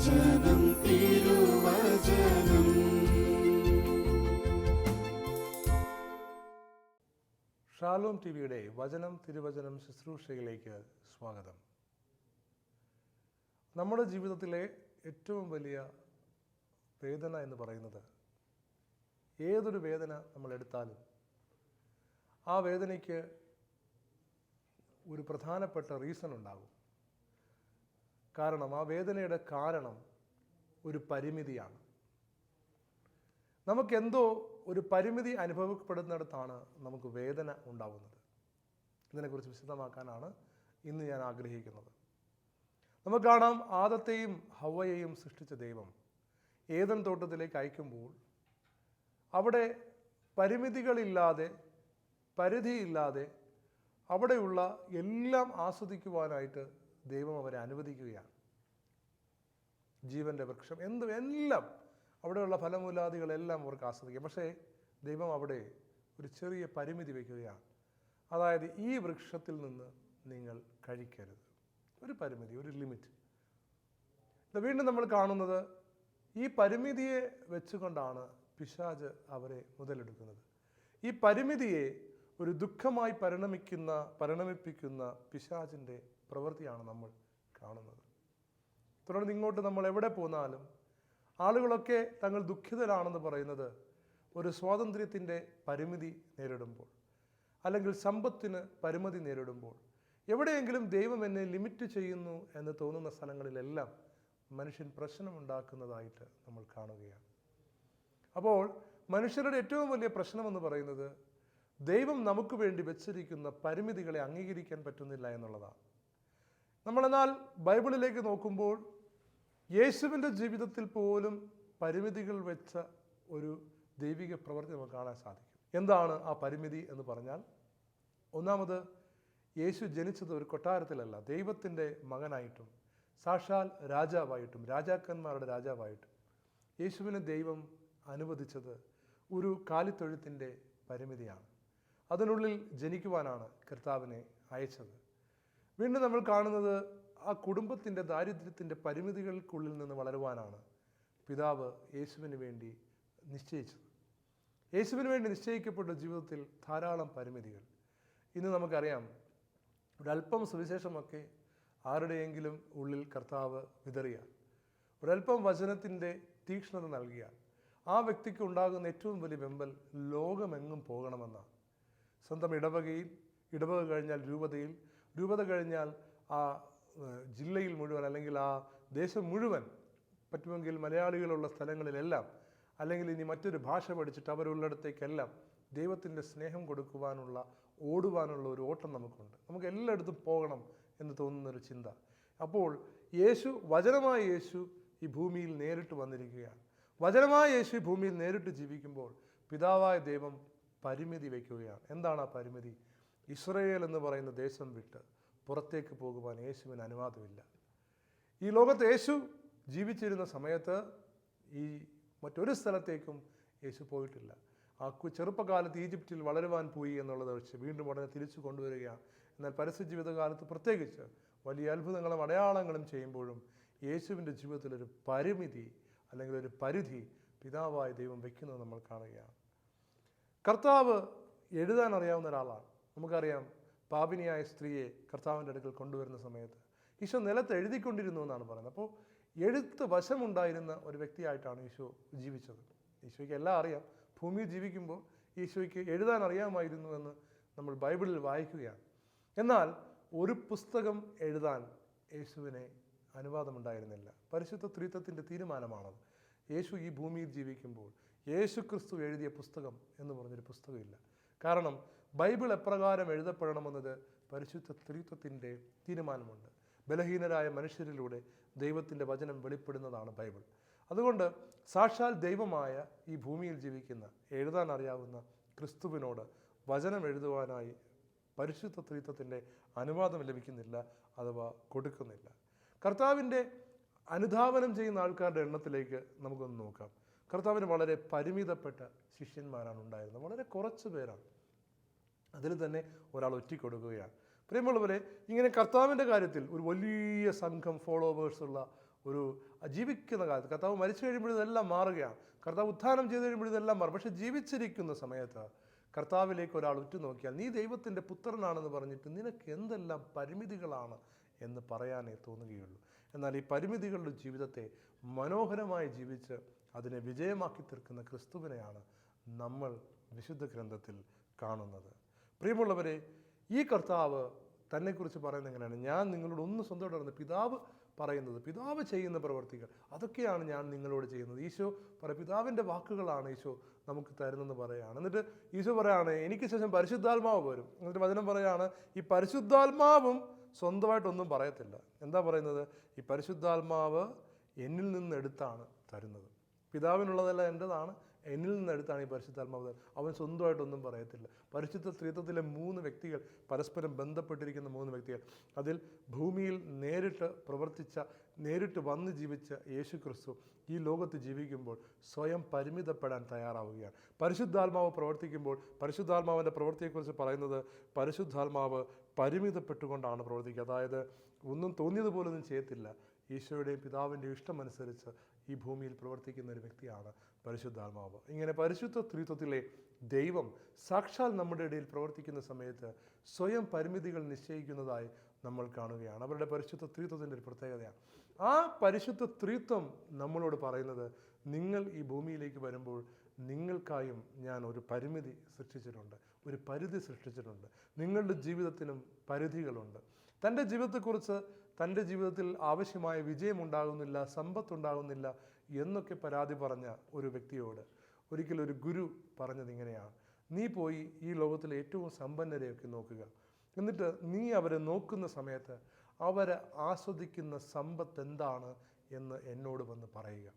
Shalom T വിയുടെ വചനം തിരുവചനം ശുശ്രൂഷയിലേക്ക് സ്വാഗതം. നമ്മുടെ ജീവിതത്തിലെ ഏറ്റവും വലിയ വേദന എന്ന് പറയുന്നത് ഏതൊരു വേദന നമ്മൾ എടുത്താലും ആ വേദനയ്ക്ക് ഒരു പ്രധാനപ്പെട്ട റീസൺ ഉണ്ടാകും. കാരണം ആ വേദനയുടെ കാരണം ഒരു പരിമിതിയാണ്. നമുക്കെന്തോ ഒരു പരിമിതി അനുഭവപ്പെടുന്നിടത്താണ് നമുക്ക് വേദന ഉണ്ടാവുന്നത്. ഇതിനെക്കുറിച്ച് വിശദമാക്കാനാണ് ഇന്ന് ഞാൻ ആഗ്രഹിക്കുന്നത്. നമുക്ക് കാണാം ആദത്തെയും ഹവയെയും സൃഷ്ടിച്ച ദൈവം ഏതൻ തോട്ടത്തിലേക്ക് അയക്കുമ്പോൾ അവിടെ പരിമിതികളില്ലാതെ പരിധിയില്ലാതെ അവിടെയുള്ള എല്ലാം ആസ്വദിക്കുവാനായിട്ട് ദൈവം അവരെ അനുവദിക്കുകയാണ്. ജീവന്റെ വൃക്ഷം എന്ത് എല്ലാം അവിടെയുള്ള ഫലമൂലാദികളെല്ലാം അവർക്ക് ആസ്വദിക്കാം. പക്ഷേ ദൈവം അവിടെ ഒരു ചെറിയ പരിമിതി വയ്ക്കുകയാണ്. അതായത് ഈ വൃക്ഷത്തിൽ നിന്ന് നിങ്ങൾ കഴിക്കരുത്. ഒരു പരിമിതി ഒരു ലിമിറ്റ്. ഇത് വീണ്ടും നമ്മൾ കാണുന്നത് ഈ പരിമിതിയെ വെച്ചുകൊണ്ടാണ് പിശാജ് അവരെ മുതലെടുക്കുന്നത്. ഈ പരിമിതിയെ ഒരു ദുഃഖമായി പരിണമിക്കുന്ന പരിണമിപ്പിക്കുന്ന പിശാജിന്റെ പ്രവൃത്തിയാണ് നമ്മൾ കാണുന്നത്. തുടർന്ന് ഇങ്ങോട്ട് നമ്മൾ എവിടെ പോന്നാലും ആളുകളൊക്കെ തങ്ങൾ ദുഃഖിതരാണെന്ന് പറയുന്നത് ഒരു സ്വാതന്ത്ര്യത്തിന്റെ പരിമിതി നേരിടുമ്പോൾ അല്ലെങ്കിൽ സമ്പത്തിന് പരിമിതി നേരിടുമ്പോൾ എവിടെയെങ്കിലും ദൈവം എന്നെ ലിമിറ്റ് ചെയ്യുന്നു എന്ന് തോന്നുന്ന സ്ഥലങ്ങളിലെല്ലാം മനുഷ്യൻ പ്രശ്നമുണ്ടാക്കുന്നതായിട്ട് നമ്മൾ കാണുകയാണ്. അപ്പോൾ മനുഷ്യരുടെ ഏറ്റവും വലിയ പ്രശ്നമെന്ന് പറയുന്നത് ദൈവം നമുക്ക് വേണ്ടി വെച്ചിരിക്കുന്ന പരിമിതികളെ അംഗീകരിക്കാൻ പറ്റുന്നില്ല എന്നുള്ളതാണ്. നമ്മളെന്നാൽ ബൈബിളിലേക്ക് നോക്കുമ്പോൾ യേശുവിന്റെ ജീവിതത്തിൽ പോലും പരിമിതികൾ വെച്ച ഒരു ദൈവിക പ്രവൃത്തി നമുക്ക് കാണാൻ സാധിക്കും. എന്താണ് ആ പരിമിതി എന്ന് പറഞ്ഞാൽ? ഒന്നാമത് യേശു ജനിച്ചത് ഒരു കൊട്ടാരത്തിലല്ല ദൈവത്തിന്റെ മകനായിട്ടും സാക്ഷാൽ രാജാവായിട്ടും രാജാക്കന്മാരുടെ രാജാവായിട്ടും. യേശുവിനെ ദൈവം അനുവദിച്ചത് ഒരു കാലിത്തൊഴുത്തിന്റെ പരിമിതിയാണ്. അതിനുള്ളിൽ ജനിക്കുവാനാണ് കർത്താവിനെ അയച്ചത്. വീണ്ടും നമ്മൾ കാണുന്നത് ആ കുടുംബത്തിന്റെ ദാരിദ്ര്യത്തിന്റെ പരിമിതികൾക്കുള്ളിൽ നിന്ന് വളരുവാനാണ് പിതാവ് യേശുവിന് വേണ്ടി നിശ്ചയിച്ചത്. യേശുവിന് വേണ്ടി നിശ്ചയിക്കപ്പെട്ട ജീവിതത്തിൽ ധാരാളം പരിമിതികൾ. ഇന്ന് നമുക്കറിയാം ഒരല്പം സുവിശേഷമൊക്കെ ആരുടെയെങ്കിലും ഉള്ളിൽ കർത്താവ് വിതറിയാൽ ഒരല്പം വചനത്തിന്റെ തീക്ഷ്ണത നൽകിയാൽ ആ വ്യക്തിക്ക് ഉണ്ടാകുന്ന ഏറ്റവും വലിയ വെമ്പൽ ലോകമെങ്ങും പോകണമെന്നാണ്. സ്വന്തം ഇടവകയിൽ ഇടവക കഴിഞ്ഞാൽ രൂപതയിൽ രൂപത കഴിഞ്ഞാൽ ആ ജില്ലയിൽ മുഴുവൻ അല്ലെങ്കിൽ ആ ദേശം മുഴുവൻ പറ്റുമെങ്കിൽ മലയാളികളുള്ള സ്ഥലങ്ങളിലെല്ലാം അല്ലെങ്കിൽ ഇനി മറ്റൊരു ഭാഷ പഠിച്ചിട്ട് അവരുള്ളിടത്തേക്കെല്ലാം ദൈവത്തിന്റെ സ്നേഹം കൊടുക്കുവാനുള്ള ഓടുവാനുള്ള ഒരു ഓട്ടം നമുക്കുണ്ട്. നമുക്ക് എല്ലായിടത്തും പോകണം എന്ന് തോന്നുന്നൊരു ചിന്ത. അപ്പോൾ യേശു വചനമായ യേശു ഈ ഭൂമിയിൽ നേരിട്ട് വന്നിരിക്കുകയാണ്. വചനമായ യേശു ഭൂമിയിൽ നേരിട്ട് ജീവിക്കുമ്പോൾ പിതാവായ ദൈവം പരിമിതി വയ്ക്കുകയാണ്. എന്താണ് ആ പരിമിതി? ഇസ്രയേൽ എന്ന് പറയുന്ന ദേശം വിട്ട് പുറത്തേക്ക് പോകുവാൻ യേശുവിന് അനുവാദമില്ല. ഈ ലോകത്ത് യേശു ജീവിച്ചിരുന്ന സമയത്ത് ഈ മറ്റൊരു സ്ഥലത്തേക്കും യേശു പോയിട്ടില്ല. ആ ചെറുപ്പകാലത്ത് ഈജിപ്തിൽ വളരുവാൻ പോയി എന്നുള്ളത് വെച്ച് വീണ്ടും ഉടനെ തിരിച്ചു കൊണ്ടുവരികയാണ് എന്നാൽ പരസ്യ ജീവിതകാലത്ത് പ്രത്യേകിച്ച് വലിയ അത്ഭുതങ്ങളും അടയാളങ്ങളും ചെയ്യുമ്പോഴും യേശുവിന്റെ ജീവിതത്തിലൊരു പരിമിതി അല്ലെങ്കിൽ ഒരു പരിധി പിതാവായ ദൈവം വയ്ക്കുന്നത് നമ്മൾ കാണുകയാണ്. കർത്താവ് എഴുതാൻ അറിയാവുന്ന ഒരാളാണ്. നമുക്കറിയാം പാപിനിയായ സ്ത്രീയെ കർത്താവിന്റെ അടുക്കൽ കൊണ്ടുവരുന്ന സമയത്ത് ഈശോ നിലത്ത് എഴുതിക്കൊണ്ടിരുന്നു എന്നാണ് പറയുന്നത്. അപ്പോൾ എഴുത്ത് വശമുണ്ടായിരുന്ന ഒരു വ്യക്തിയായിട്ടാണ് ഈശോ ജീവിച്ചത്. ഈശോയ്ക്ക് എല്ലാം അറിയാം. ഭൂമിയിൽ ജീവിക്കുമ്പോൾ ഈശോയ്ക്ക് എഴുതാൻ അറിയാമായിരുന്നു എന്ന് നമ്മൾ ബൈബിളിൽ വായിക്കുകയാണ്. എന്നാൽ ഒരു പുസ്തകം എഴുതാൻ യേശുവിനെ അനുവാദമുണ്ടായിരുന്നില്ല. പരിശുദ്ധ ത്രിത്വത്തിന്റെ തീരുമാനമാണത്. യേശു ഈ ഭൂമിയിൽ ജീവിക്കുമ്പോൾ യേശു ക്രിസ്തു എഴുതിയ പുസ്തകം എന്ന് പറഞ്ഞൊരു പുസ്തകമില്ല. കാരണം ബൈബിൾ എപ്രകാരം എഴുതപ്പെടണമെന്നത് പരിശുദ്ധ ത്രിത്വത്തിന്റെ തീരുമാനമുണ്ട്. ബലഹീനരായ മനുഷ്യരിലൂടെ ദൈവത്തിന്റെ വചനം വെളിപ്പെടുന്നതാണ് ബൈബിൾ. അതുകൊണ്ട് സാക്ഷാൽ ദൈവമായ ഈ ഭൂമിയിൽ ജീവിക്കുന്ന എഴുതാൻ അറിയാവുന്ന ക്രിസ്തുവിനോട് വചനം എഴുതുവാനായി പരിശുദ്ധ ത്രിത്വത്തിന്റെ അനുവാദം ലഭിക്കുന്നില്ല അഥവാ കൊടുക്കുന്നില്ല. കർത്താവിന്റെ അനുധാവനം ചെയ്യുന്ന ആൾക്കാരുടെ എണ്ണത്തിലേക്ക് നമുക്കൊന്ന് നോക്കാം. കർത്താവിന് വളരെ പരിമിതപ്പെട്ട ശിഷ്യന്മാരാണ് ഉണ്ടായിരുന്നത്. വളരെ കുറച്ച് പേരാണ്. അതിൽ തന്നെ ഒരാൾ ഒറ്റിക്കൊടുക്കുകയാണ് പ്രിയമുള്ളവരെ ഇങ്ങനെ കർത്താവിന്റെ കാര്യത്തിൽ ഒരു വലിയ സംഘം ഫോളോവേഴ്സുള്ള ഒരു ജീവിക്കുന്ന കാലത്ത് കർത്താവ് മരിച്ചു കഴിയുമ്പോൾ ഇതെല്ലാം മാറുകയാണ്. കർത്താവ് ഉത്ഥാനം ചെയ്ത് കഴിയുമ്പോൾ ഇതെല്ലാം മാറും. പക്ഷെ ജീവിച്ചിരിക്കുന്ന സമയത്ത് കർത്താവിലേക്ക് ഒരാൾ ഉറ്റുനോക്കിയാൽ നീ ദൈവത്തിന്റെ പുത്രനാണെന്ന് പറഞ്ഞിട്ട് നിനക്ക് എന്തെല്ലാം പരിമിതികളാണ് എന്ന് പറയാനേ തോന്നുകയുള്ളൂ. എന്നാൽ ഈ പരിമിതികളുടെ ജീവിതത്തെ മനോഹരമായി ജീവിച്ച് അതിനെ വിജയമാക്കി തീർക്കുന്ന ക്രിസ്തുവിനെയാണ് നമ്മൾ വിശുദ്ധ ഗ്രന്ഥത്തിൽ കാണുന്നത്. പ്രിയമുള്ളവരെ ഈ കർത്താവ് തന്നെക്കുറിച്ച് പറയുന്നത് എങ്ങനെയാണ്? ഞാൻ നിങ്ങളോട് ഒന്ന് സ്വന്തമായിട്ട് പിതാവ് പറയുന്നത് പിതാവ് ചെയ്യുന്ന പ്രവർത്തികൾ അതൊക്കെയാണ് ഞാൻ നിങ്ങളോട് ചെയ്യുന്നത്. ഈശോ പറ പിതാവിന്റെ വാക്കുകളാണ് ഈശോ നമുക്ക് തരുന്നെന്ന് പറയുകയാണ് എന്നിട്ട് ഈശോ പറയുകയാണ് എനിക്ക് ശേഷം പരിശുദ്ധാത്മാവ് വരും. എന്നിട്ട് വചനം പറയുകയാണ് ഈ പരിശുദ്ധാത്മാവും സ്വന്തമായിട്ടൊന്നും പറയത്തില്ല. എന്താ പറയുന്നത്? ഈ പരിശുദ്ധാത്മാവ് എന്നിൽ നിന്ന് എടുത്താണ് തരുന്നത്. പിതാവിനുള്ളതെല്ലാം എന്റെതാണ് എന്നിൽ നിന്ന് എടുത്താണ് ഈ പരിശുദ്ധാത്മാവ്. അവൻ സ്വന്തമായിട്ടൊന്നും പറയത്തില്ല. പരിശുദ്ധ സ്ത്രീത്വത്തിലെ മൂന്ന് വ്യക്തികൾ പരസ്പരം ബന്ധപ്പെട്ടിരിക്കുന്ന മൂന്ന് വ്യക്തികൾ അതിൽ ഭൂമിയിൽ നേരിട്ട് പ്രവർത്തിച്ച നേരിട്ട് വന്ന് ജീവിച്ച യേശു ക്രിസ്തു ഈ ലോകത്ത് ജീവിക്കുമ്പോൾ സ്വയം പരിമിതപ്പെടാൻ തയ്യാറാവുകയാണ്. പരിശുദ്ധാത്മാവ് പ്രവർത്തിക്കുമ്പോൾ പരിശുദ്ധാത്മാവിന്റെ പ്രവൃത്തിയെക്കുറിച്ച് പറയുന്നത് പരിശുദ്ധാത്മാവ് പരിമിതപ്പെട്ടുകൊണ്ടാണ് പ്രവർത്തിക്കുക. അതായത് ഒന്നും തോന്നിയതുപോലൊന്നും ചെയ്യത്തില്ല. ഈശോയുടെയും പിതാവിന്റെയും ഇഷ്ടമനുസരിച്ച് ഈ ഭൂമിയിൽ പ്രവർത്തിക്കുന്ന ഒരു വ്യക്തിയാണ് പരിശുദ്ധാത്മാവ്. ഇങ്ങനെ പരിശുദ്ധ ത്രിത്വത്തിലെ ദൈവം സാക്ഷാൽ നമ്മുടെ ഇടയിൽ പ്രവർത്തിക്കുന്ന സമയത്ത് സ്വയം പരിമിതികൾ നിശ്ചയിക്കുന്നതായി നമ്മൾ കാണുകയാണ്. അവരുടെ പരിശുദ്ധ ത്രിത്വത്തിന്റെ ഒരു പ്രത്യേകതയാണ്. ആ പരിശുദ്ധ ത്രിത്വം നമ്മളോട് പറയുന്നത് നിങ്ങൾ ഈ ഭൂമിയിലേക്ക് വരുമ്പോൾ നിങ്ങൾക്കായും ഞാൻ ഒരു പരിമിതി സൃഷ്ടിച്ചിട്ടുണ്ട് ഒരു പരിധി സൃഷ്ടിച്ചിട്ടുണ്ട്. നിങ്ങളുടെ ജീവിതത്തിനും പരിധികളുണ്ട്. തന്റെ ജീവിതത്തെക്കുറിച്ച് തന്റെ ജീവിതത്തിൽ ആവശ്യമായ വിജയമുണ്ടാകുന്നില്ല സമ്പത്തുണ്ടാകുന്നില്ല എന്നൊക്കെ പരാതി പറഞ്ഞ ഒരു വ്യക്തിയോട് ഒരിക്കലും ഒരു ഗുരു പറഞ്ഞത് ഇങ്ങനെയാണ്. നീ പോയി ഈ ലോകത്തിലെ ഏറ്റവും സമ്പന്നരെയൊക്കെ നോക്കുക. എന്നിട്ട് നീ അവരെ നോക്കുന്ന സമയത്ത് അവരെ ആസ്വദിക്കുന്ന സമ്പത്ത് എന്താണ് എന്ന് എന്നോട് വന്ന് പറയുക.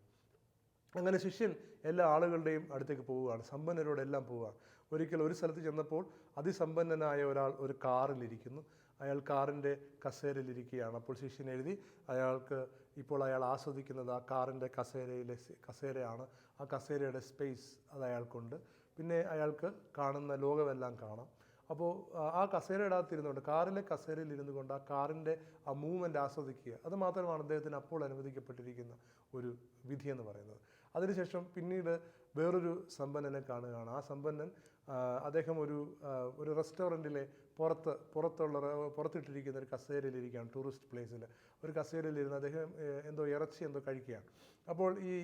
അങ്ങനെ ശിഷ്യൻ എല്ലാ ആളുകളുടെയും അടുത്തേക്ക് പോവുകയാണ്. സമ്പന്നരോടെല്ലാം പോവുക ഒരിക്കൽ ഒരു സ്ഥലത്ത് ചെന്നപ്പോൾ അതിസമ്പന്നനായ ഒരാൾ ഒരു കാറിലിരിക്കുന്നു അയാൾ കാറിന്റെ കസേരയിലിരിക്കുകയാണ്. അപ്പോൾ ശിഷ്യൻ എഴുതി അയാൾക്ക് ഇപ്പോൾ അയാൾ ആസ്വദിക്കുന്നത് ആ കാറിന്റെ കസേരയിലെ കസേരയാണ്. ആ കസേരയുടെ സ്പേസ് അത് അയാൾക്കുണ്ട്. പിന്നെ അയാൾക്ക് കാണുന്ന ലോകമെല്ലാം കാണാം. അപ്പോൾ ആ- കസേര ഇടാത്തിരുന്നുകൊണ്ട് കാറിലെ കസേരയിൽ ഇരുന്നു കൊണ്ട് ആ കാറിന്റെ ആ മൂവ്മെന്റ് ആസ്വദിക്കുക അത് മാത്രമാണ് അദ്ദേഹത്തിന് അപ്പോൾ അനുവദിക്കപ്പെട്ടിരിക്കുന്ന ഒരു വിധി എന്ന് പറയുന്നത്. അതിനുശേഷം പിന്നീട് വേറൊരു സമ്പന്നനെ കാണുകയാണ്. ആ സമ്പന്നൻ അദ്ദേഹം ഒരു ഒരു റെസ്റ്റോറന്റിലെ പുറത്ത് പുറത്തുള്ള പുറത്തിട്ടിരിക്കുന്ന ഒരു കസേരയിലിരിക്കുകയാണ് ടൂറിസ്റ്റ് പ്ലേസിൽ ഒരു കസേരയിലിരുന്ന് അദ്ദേഹം എന്തോ ഇറച്ചി എന്തോ കഴിക്കുകയാണ്. അപ്പോൾ ഈ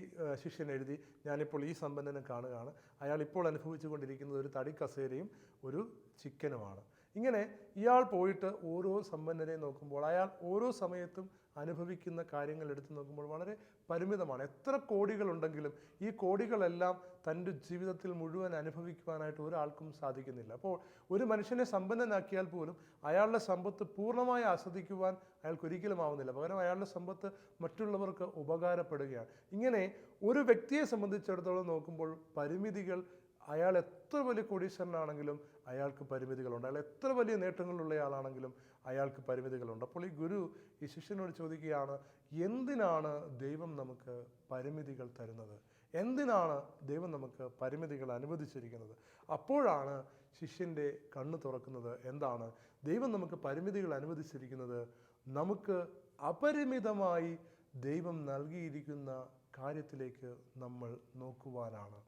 ശിഷ്യൻ എഴുതി ഞാനിപ്പോൾ ഈ സമ്പന്നനെ കാണുകയാണ്. അയാൾ ഇപ്പോൾ അനുഭവിച്ചു കൊണ്ടിരിക്കുന്നത് ഒരു തടി കസേരയും ഒരു ചിക്കനുമാണ്. ഇങ്ങനെ ഇയാൾ പോയിട്ട് ഓരോ സമ്പന്നരെ നോക്കുമ്പോൾ അയാൾ ഓരോ സമയത്തും അനുഭവിക്കുന്ന കാര്യങ്ങൾ എടുത്തു നോക്കുമ്പോൾ വളരെ പരിമിതമാണ്. എത്ര കോടികളുണ്ടെങ്കിലും ഈ കോടികളെല്ലാം തന്റെ ജീവിതത്തിൽ മുഴുവൻ അനുഭവിക്കുവാനായിട്ട് ഒരാൾക്കും സാധിക്കുന്നില്ല. അപ്പോൾ ഒരു മനുഷ്യനെ സമ്പന്നനാക്കിയാൽ പോലും അയാളുടെ സമ്പത്ത് പൂർണമായി ആസ്വദിക്കുവാൻ അയാൾക്ക് ഒരിക്കലും ആവുന്നില്ല. പകരം അയാളുടെ സമ്പത്ത് മറ്റുള്ളവർക്ക് ഉപകാരപ്പെടുകയാണ്. ഇങ്ങനെ ഒരു വ്യക്തിയെ സംബന്ധിച്ചിടത്തോളം നോക്കുമ്പോൾ പരിമിതികൾ അയാൾ എത്ര വലിയ കോടീശ്വരനാണെങ്കിലും അയാൾക്ക് പരിമിതികളുണ്ട്. അയാൾ എത്ര വലിയ നേട്ടങ്ങളുള്ള ആളാണെങ്കിലും അയാൾക്ക് പരിമിതികളുണ്ട്. അപ്പോൾ ഈ ഗുരു ഈ ശിഷ്യനോട് ചോദിക്കുകയാണ് എന്തിനാണ് ദൈവം നമുക്ക് പരിമിതികൾ തരുന്നത്? എന്തിനാണ് ദൈവം നമുക്ക് പരിമിതികൾ അനുവദിച്ചിരിക്കുന്നത്? അപ്പോഴാണ് ശിഷ്യന്റെ കണ്ണ് തുറക്കുന്നത്. എന്താണ്? ദൈവം നമുക്ക് പരിമിതികൾ അനുവദിച്ചിരിക്കുന്നത് നമുക്ക് അപരിമിതമായി ദൈവം നൽകിയിരിക്കുന്ന കാര്യത്തിലേക്ക് നമ്മൾ നോക്കുവാനാണ്.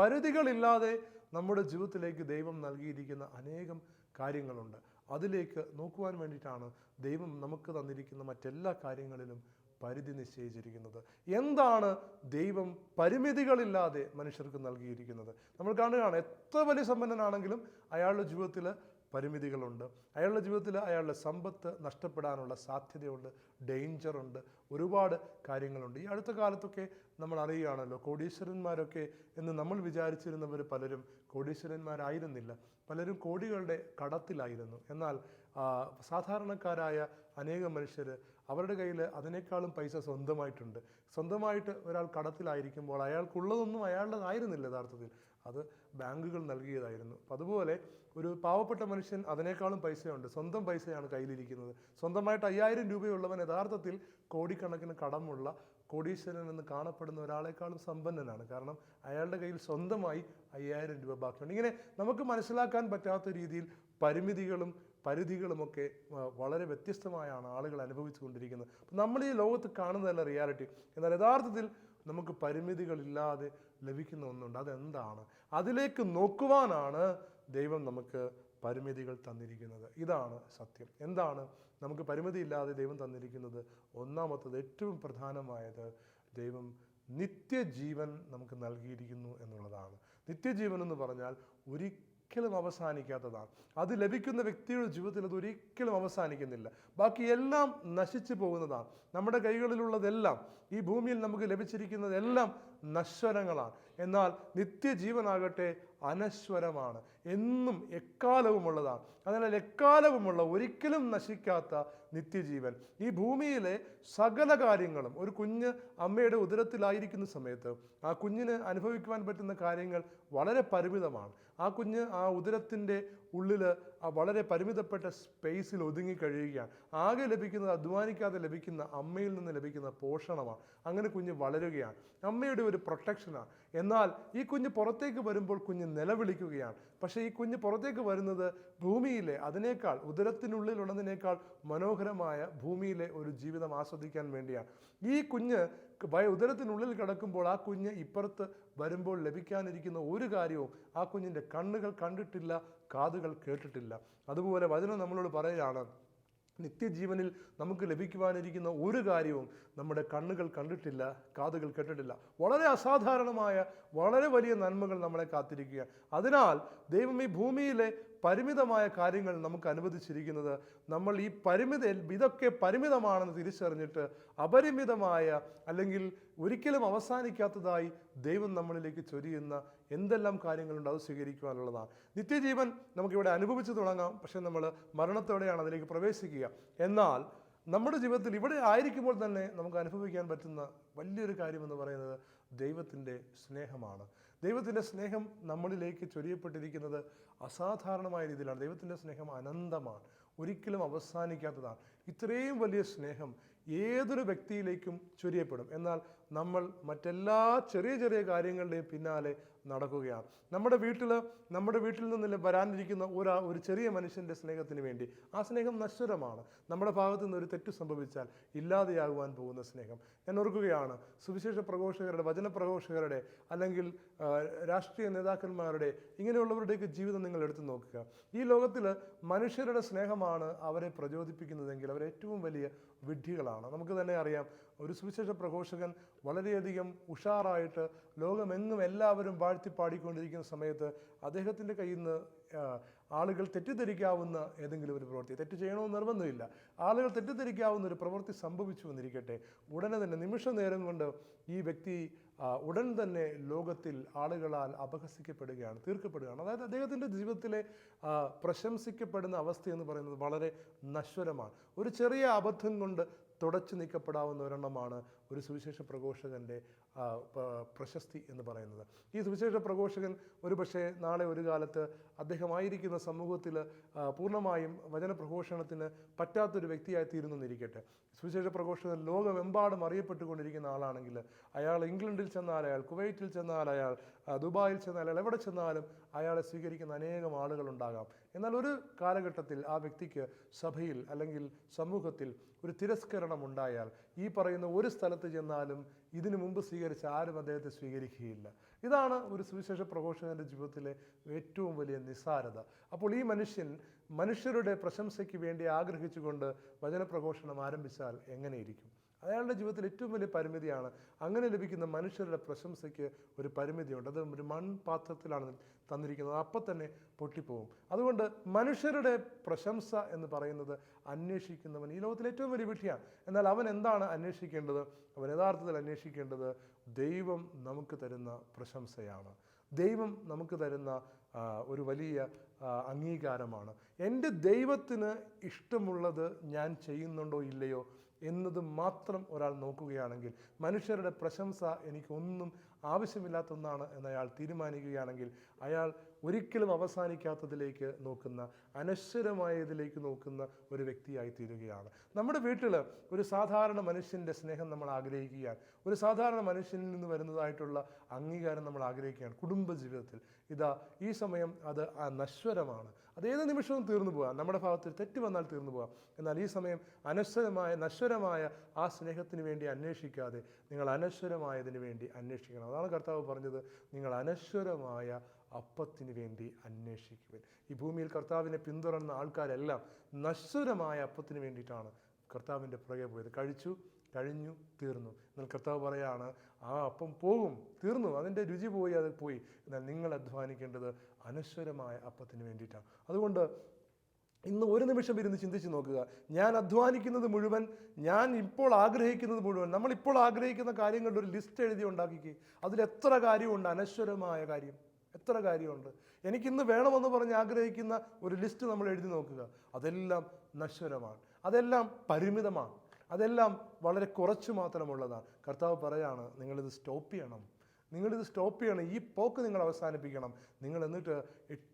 പരിധികളില്ലാതെ നമ്മുടെ ജീവിതത്തിലേക്ക് ദൈവം നൽകിയിരിക്കുന്ന അനേകം കാര്യങ്ങളുണ്ട്. അതിലേക്ക് നോക്കുവാൻ വേണ്ടിയിട്ടാണ് ദൈവം നമുക്ക് തന്നിരിക്കുന്ന മറ്റെല്ലാ കാര്യങ്ങളിലും പരിധി നിശ്ചയിച്ചിരിക്കുന്നത്. എന്താണ് ദൈവം പരിമിതികളില്ലാതെ മനുഷ്യർക്ക് നൽകിയിരിക്കുന്നത്? നമ്മൾ കാണുകയാണ് എത്ര വലിയ സമ്പന്നനാണെങ്കിലും അയാളുടെ ജീവിതത്തിൽ പരിമിതികളുണ്ട്. അയാളുടെ ജീവിതത്തിൽ അയാളുടെ സമ്പത്ത് നഷ്ടപ്പെടാനുള്ള സാധ്യതയുണ്ട്. ഡേഞ്ചറുണ്ട് ഒരുപാട് കാര്യങ്ങളുണ്ട്. ഈ അടുത്ത കാലത്തൊക്കെ നമ്മൾ അറിയുകയാണല്ലോ കോടീശ്വരന്മാരൊക്കെ എന്ന് നമ്മൾ വിചാരിച്ചിരുന്നവർ പലരും കോടീശ്വരന്മാരായിരുന്നില്ല. പലരും കോടികളുടെ കടത്തിലായിരുന്നു. എന്നാൽ സാധാരണക്കാരായ അനേകം മനുഷ്യർ അവരുടെ കയ്യിൽ അതിനേക്കാളും പൈസ സ്വന്തമായിട്ടുണ്ട്. സ്വന്തമായിട്ട് ഒരാൾ കടത്തിലായിരിക്കുമ്പോൾ അയാൾക്കുള്ളതൊന്നും അയാളുടേതായിരുന്നില്ല യഥാർത്ഥത്തിൽ. അത് ബാങ്കുകൾ നൽകിയതായിരുന്നു. അപ്പം അതുപോലെ ഒരു പാവപ്പെട്ട മനുഷ്യൻ അതിനേക്കാളും പൈസയുണ്ട്. സ്വന്തം പൈസയാണ് കയ്യിലിരിക്കുന്നത്. സ്വന്തമായിട്ട് അയ്യായിരം രൂപയുള്ളവൻ യഥാർത്ഥത്തിൽ കോടിക്കണക്കിന് കടമുള്ള കോടീശ്വരൻ എന്ന് കാണപ്പെടുന്ന ഒരാളെക്കാളും സമ്പന്നനാണ്. കാരണം അയാളുടെ കയ്യിൽ സ്വന്തമായി അയ്യായിരം രൂപ ബാക്കിയുണ്ട്. ഇങ്ങനെ നമുക്ക് മനസ്സിലാക്കാൻ പറ്റാത്ത രീതിയിൽ പരിമിതികളും പരിധികളുമൊക്കെ വളരെ വ്യത്യസ്തമായാണ് ആളുകൾ അനുഭവിച്ചുകൊണ്ടിരിക്കുന്നത് അപ്പം നമ്മൾ ഈ ലോകത്ത് കാണുന്നതല്ല റിയാലിറ്റി എന്നാൽ യഥാർത്ഥത്തിൽ നമുക്ക് പരിമിതികളില്ലാതെ ലഭിക്കുന്ന ഒന്നുണ്ട്. അതെന്താണ്? അതിലേക്ക് നോക്കുവാനാണ് ദൈവം നമുക്ക് പരിമിതികൾ തന്നിരിക്കുന്നത്. ഇതാണ് സത്യം. എന്താണ്? നമുക്ക് പരിമിതിയില്ലാതെ ദൈവം തന്നിരിക്കുന്നത് ഒന്നാമത്തത് ഏറ്റവും പ്രധാനമായത് ദൈവം നിത്യജീവൻ നമുക്ക് നൽകിയിരിക്കുന്നു എന്നുള്ളതാണ്. നിത്യജീവൻ എന്ന് പറഞ്ഞാൽ ഒരിക്കലും അവസാനിക്കാത്തതാണ്. അത് ലഭിക്കുന്ന വ്യക്തിയുടെ ജീവിതത്തിൽ അത് ഒരിക്കലും അവസാനിക്കുന്നില്ല. ബാക്കി എല്ലാം നശിച്ചു പോകുന്നതാണ്. നമ്മുടെ കൈകളിലുള്ളതെല്ലാം ഈ ഭൂമിയിൽ നമുക്ക് ലഭിച്ചിരിക്കുന്നതെല്ലാം നശ്വരങ്ങളാണ്. എന്നാൽ നിത്യജീവനാകട്ടെ അനശ്വരമാണ്. എന്നും എക്കാലവുമുള്ളതാണ്. അതിനാൽ എക്കാലവുമുള്ള ഒരിക്കലും നശിക്കാത്ത നിത്യജീവൻ. ഈ ഭൂമിയിലെ സകല കാര്യങ്ങളും ഒരു കുഞ്ഞ് അമ്മയുടെ ഉദരത്തിലായിരിക്കുന്ന സമയത്ത് ആ കുഞ്ഞിന് അനുഭവിക്കുവാൻ പറ്റുന്ന കാര്യങ്ങൾ വളരെ പരിമിതമാണ്. ആ കുഞ്ഞ് ആ ഉദരത്തിന്റെ ഉള്ളിൽ വളരെ പരിമിതപ്പെട്ട സ്പേസിൽ ഒതുങ്ങി കഴിയുകയാണ്. ആകെ ലഭിക്കുന്നത് അധ്വാനിക്കാതെ ലഭിക്കുന്ന അമ്മയിൽ നിന്ന് ലഭിക്കുന്ന പോഷണമാണ്. അങ്ങനെ കുഞ്ഞ് വളരുകയാണ്. അമ്മയുടെ ഒരു പ്രൊട്ടക്ഷനാണ് എന്നാൽ ഈ കുഞ്ഞ് പുറത്തേക്ക് വരുമ്പോൾ കുഞ്ഞ് നിലവിളിക്കുകയാണ്. പക്ഷേ ഈ കുഞ്ഞ് പുറത്തേക്ക് വരുന്നത് ഭൂമിയിലെ അതിനേക്കാൾ ഉദരത്തിനുള്ളിലുള്ളതിനേക്കാൾ മനോഹരമായ ഭൂമിയിലെ ഒരു ജീവിതം ആസ്വദിക്കാൻ വേണ്ടിയാണ്. ഈ കുഞ്ഞ് ഉദരത്തിനുള്ളിൽ കിടക്കുമ്പോൾ ആ കുഞ്ഞ് ഇപ്പുറത്ത് വരുമ്പോൾ ലഭിക്കാനിരിക്കുന്ന ഒരു കാര്യവും ആ കുഞ്ഞിന്റെ കണ്ണുകൾ കണ്ടിട്ടില്ല കാതുകൾ കേട്ടിട്ടില്ല. അതുപോലെ വചനം നമ്മളോട് പറയുകയാണ് നിത്യജീവനിൽ നമുക്ക് ലഭിക്കുവാനിരിക്കുന്ന ഒരു കാര്യവും നമ്മുടെ കണ്ണുകൾ കണ്ടിട്ടില്ല കാതുകൾ കേട്ടിട്ടില്ല. വളരെ അസാധാരണമായ വളരെ വലിയ നന്മകൾ നമ്മളെ കാത്തിരിക്കുകയാണ്. അതിനാൽ ദൈവം ഈ ഭൂമിയിലെ പരിമിതമായ കാര്യങ്ങൾ നമുക്ക് അനുവദിച്ചിരിക്കുന്നത്. നമ്മൾ ഈ പരിമിത ഇതൊക്കെ പരിമിതമാണെന്ന് തിരിച്ചറിഞ്ഞിട്ട് അപരിമിതമായ അല്ലെങ്കിൽ ഒരിക്കലും അവസാനിക്കാത്തതായി ദൈവം നമ്മളിലേക്ക് ചൊരിയുന്ന എന്തെല്ലാം കാര്യങ്ങളുണ്ട് അത് സ്വീകരിക്കുവാനുള്ളതാണ്. നിത്യജീവൻ നമുക്കിവിടെ അനുഭവിച്ചു തുടങ്ങാം. പക്ഷെ നമ്മൾ മരണത്തോടെയാണ് അതിലേക്ക് പ്രവേശിക്കുക. എന്നാൽ നമ്മുടെ ജീവിതത്തിൽ ഇവിടെ ആയിരിക്കുമ്പോൾ തന്നെ നമുക്ക് അനുഭവിക്കാൻ പറ്റുന്ന വലിയൊരു കാര്യമെന്ന് പറയുന്നത് ദൈവത്തിന്റെ സ്നേഹമാണ്. ദൈവത്തിന്റെ സ്നേഹം നമ്മളിലേക്ക് ചൊരിയപ്പെട്ടിരിക്കുന്നത് അസാധാരണമായ രീതിയിലാണ്. ദൈവത്തിന്റെ സ്നേഹം അനന്തമാണ്. ഒരിക്കലും അവസാനിക്കാത്തതാണ്. ഇത്രയും വലിയ സ്നേഹം ഏതൊരു വ്യക്തിയിലേക്കും ചൊരിയപ്പെടും. എന്നാൽ നമ്മൾ മറ്റെല്ലാ ചെറിയ ചെറിയ കാര്യങ്ങളുടെയും പിന്നാലെ നടക്കുകയാണ്. നമ്മുടെ വീട്ടിൽ നമ്മുടെ വീട്ടിൽ നിന്ന് വരാനിരിക്കുന്ന ഒരാ ഒരു ചെറിയ മനുഷ്യന്റെ സ്നേഹത്തിന് വേണ്ടി ആ സ്നേഹം നശ്വരമാണ്. നമ്മുടെ ഭാഗത്തു നിന്ന് ഒരു തെറ്റ് സംഭവിച്ചാൽ ഇല്ലാതെയാകുവാൻ പോകുന്ന സ്നേഹം. ഞാൻ ഓർക്കുകയാണ് സുവിശേഷ പ്രഘോഷകരുടെ വചന പ്രഘോഷകരുടെ അല്ലെങ്കിൽ രാഷ്ട്രീയ നേതാക്കന്മാരുടെ ഇങ്ങനെയുള്ളവരുടെയൊക്കെ ജീവിതം നിങ്ങൾ എടുത്തു നോക്കുക. ഈ ലോകത്തിൽ മനുഷ്യരുടെ സ്നേഹമാണ് അവരെ പ്രചോദിപ്പിക്കുന്നതെങ്കിൽ അവർ ഏറ്റവും വലിയ വിഡ്ഢികളാണ്. നമുക്ക് തന്നെ അറിയാം ഒരു സുവിശേഷ പ്രഘോഷകൻ വളരെയധികം ഉഷാറായിട്ട് ലോകമെങ്ങും എല്ലാവരും വാഴ്ത്തി പാടിക്കൊണ്ടിരിക്കുന്ന സമയത്ത് അദ്ദേഹത്തിന്റെ കയ്യിൽ നിന്ന് ആളുകൾ തെറ്റിദ്ധരിക്കാവുന്ന ഏതെങ്കിലും ഒരു പ്രവൃത്തി തെറ്റ് ചെയ്യണമെന്ന് നിർബന്ധമില്ല. ആളുകൾ തെറ്റിദ്ധരിക്കാവുന്ന ഒരു പ്രവൃത്തി സംഭവിച്ചു എന്നിരിക്കട്ടെ ഉടനെ തന്നെ നിമിഷ നേരം കൊണ്ട് ഈ വ്യക്തി ഉടൻ തന്നെ ലോകത്തിൽ ആളുകളാൽ അപഹസിക്കപ്പെടുകയാണ് തീർക്കപ്പെടുകയാണ്. അതായത് അദ്ദേഹത്തിന്റെ ജീവിതത്തിലെ പ്രശംസിക്കപ്പെടുന്ന അവസ്ഥ എന്ന് പറയുന്നത് വളരെ നശ്വരമാണ്. ഒരു ചെറിയ അബദ്ധം കൊണ്ട് തുടച്ചു നീക്കപ്പെടാവുന്ന ഒരെണ്ണമാണ് ഒരു സുവിശേഷ പ്രഘോഷകന്റെ പ്രശസ്തി എന്ന് പറയുന്നത്. ഈ സുവിശേഷ പ്രഘോഷകൻ ഒരു പക്ഷേ നാളെ ഒരു കാലത്ത് അദ്ദേഹമായിരിക്കുന്ന സമൂഹത്തിൽ പൂർണമായും വചന പ്രഘോഷണത്തിന് പറ്റാത്തൊരു വ്യക്തിയായി തീരുന്നെന്നിരിക്കട്ടെ. സുവിശേഷ പ്രഘോഷകൻ ലോകമെമ്പാടും അറിയപ്പെട്ടുകൊണ്ടിരിക്കുന്ന ആളാണെങ്കിൽ അയാൾ ഇംഗ്ലണ്ടിൽ ചെന്നാൽ അയാൾ കുവൈറ്റിൽ ചെന്നാൽ അയാൾ ദുബായിൽ ചെന്നാൽ അയാൾ എവിടെ ചെന്നാലും അയാളെ സ്വീകരിക്കുന്ന അനേകം ആളുകളുണ്ടാകാം എന്നാൽ ഒരു കാലഘട്ടത്തിൽ ആ വ്യക്തിക്ക് സഭയിൽ അല്ലെങ്കിൽ സമൂഹത്തിൽ ഒരു തിരസ്കരണം ഉണ്ടായാൽ ഈ പറയുന്ന ഒരു സ്ഥലത്ത് ചെന്നാലും ഇതിനു മുമ്പ് സ്വീകരിച്ച ആരും അദ്ദേഹത്തെ സ്വീകരിക്കുകയില്ല. ഇതാണ് ഒരു സുവിശേഷ പ്രഘോഷകന്റെ ജീവിതത്തിലെ ഏറ്റവും വലിയ നിസ്സാരത. അപ്പോൾ ഈ മനുഷ്യൻ മനുഷ്യരുടെ പ്രശംസയ്ക്ക് വേണ്ടി ആഗ്രഹിച്ചുകൊണ്ട് വചനപ്രഘോഷണം ആരംഭിച്ചാൽ എങ്ങനെയിരിക്കും? അയാളുടെ ജീവിതത്തിൽ ഏറ്റവും വലിയ പരിമിതിയാണ്. അങ്ങനെ ലഭിക്കുന്ന മനുഷ്യരുടെ പ്രശംസയ്ക്ക് ഒരു പരിമിതിയുണ്ട്. അത് ഒരു മൺപാത്രത്തിലാണ് തന്നിരിക്കുന്നത്. അപ്പം തന്നെ പൊട്ടിപ്പോവും. അതുകൊണ്ട് മനുഷ്യരുടെ പ്രശംസ എന്ന് പറയുന്നത് അന്വേഷിക്കുന്നവൻ ഈ ലോകത്തിലെ ഏറ്റവും വലിയ വിഷയമാണ് എന്നാൽ അവൻ എന്താണ് അന്വേഷിക്കേണ്ടത്? അവൻ യഥാർത്ഥത്തിൽ അന്വേഷിക്കേണ്ടത് ദൈവം നമുക്ക് തരുന്ന പ്രശംസയാണ്. ദൈവം നമുക്ക് തരുന്ന ഒരു വലിയ അംഗീകാരമാണ്. എന്റെ ദൈവത്തിന് ഇഷ്ടമുള്ളത് ഞാൻ ചെയ്യുന്നുണ്ടോ ഇല്ലയോ എന്നത് മാത്രം ഒരാൾ നോക്കുകയാണെങ്കിൽ മനുഷ്യരുടെ പ്രശംസ എനിക്കൊന്നും ആവശ്യമില്ലാത്ത ഒന്നാണ് എന്ന് അയാൾ തീരുമാനിക്കുകയാണെങ്കിൽ അയാൾ ഒരിക്കലും അവസാനിക്കാത്തതിലേക്ക് നോക്കുന്ന അനശ്വരമായതിലേക്ക് നോക്കുന്ന ഒരു വ്യക്തിയായി തീരുകയാണ് നമ്മുടെ വീട്ടിൽ ഒരു സാധാരണ മനുഷ്യന്റെ സ്നേഹം നമ്മൾ ആഗ്രഹിക്കുകയാണ്. ഒരു സാധാരണ മനുഷ്യനിൽ നിന്ന് വരുന്നതായിട്ടുള്ള അംഗീകാരം നമ്മൾ ആഗ്രഹിക്കുകയാണ് കുടുംബ ജീവിതത്തിൽ ഇതാ ഈ സമയം അത് നശ്വരമാണ്. അത് ഏത് നിമിഷവും തീർന്നു പോകാം. നമ്മുടെ ഭാഗത്ത് തെറ്റ് വന്നാൽ തീർന്നു പോകാം. എന്നാൽ ഈ സമയം അനശ്വരമായ നശ്വരമായ ആ സ്നേഹത്തിന് വേണ്ടി അന്വേഷിക്കാതെ നിങ്ങൾ അനശ്വരമായതിന് വേണ്ടി അന്വേഷിക്കണം. അതാണ് കർത്താവ് പറഞ്ഞത്. നിങ്ങൾ അനശ്വരമായ അപ്പത്തിന് വേണ്ടി അന്വേഷിക്കുവിൻ. ഈ ഭൂമിയിൽ കർത്താവിനെ പിന്തുടർന്ന ആൾക്കാരെല്ലാം നശ്വരമായ അപ്പത്തിന് വേണ്ടിയിട്ടാണ് കർത്താവിന്റെ പുറകെ പോയത്. കഴിച്ചു. കഴിഞ്ഞു തീർന്നു. എന്നാൽ കർത്താവ് പറയാണ് ആ അപ്പം പോകും തീർന്നു. അതിന്റെ രുചി പോയി അത് പോയി. എന്നാൽ നിങ്ങൾ അധ്വാനിക്കേണ്ടത് അനശ്വരമായ അപ്പത്തിന് വേണ്ടിയിട്ടാണ്. അതുകൊണ്ട് ഇന്ന് ഒരു നിമിഷം ഇരുന്ന് ചിന്തിച്ച് നോക്കുക. ഞാൻ അധ്വാനിക്കുന്നത് മുഴുവൻ ഞാൻ ഇപ്പോൾ ആഗ്രഹിക്കുന്നത് മുഴുവൻ നമ്മൾ ഇപ്പോൾ ആഗ്രഹിക്കുന്ന കാര്യങ്ങളുടെ ഒരു ലിസ്റ്റ് എഴുതി ഉണ്ടാക്കിക്കുക അതിൽ എത്ര കാര്യമുണ്ട്? അനശ്വരമായ കാര്യം. എത്ര കാര്യമുണ്ട്? എനിക്കിന്ന് വേണമെന്ന് പറഞ്ഞ് ആഗ്രഹിക്കുന്ന ഒരു ലിസ്റ്റ് നമ്മൾ എഴുതി നോക്കുക. അതെല്ലാം നശ്വരമാണ്. അതെല്ലാം പരിമിതമാണ്. അതെല്ലാം വളരെ കുറച്ച് മാത്രമുള്ളതാണ്. കർത്താവ് പറയാണ് നിങ്ങളിത് സ്റ്റോപ്പ് ചെയ്യണം. നിങ്ങളിത് സ്റ്റോപ്പ് ചെയ്യണം. ഈ പോക്ക് നിങ്ങൾ അവസാനിപ്പിക്കണം. നിങ്ങൾ എന്നിട്ട്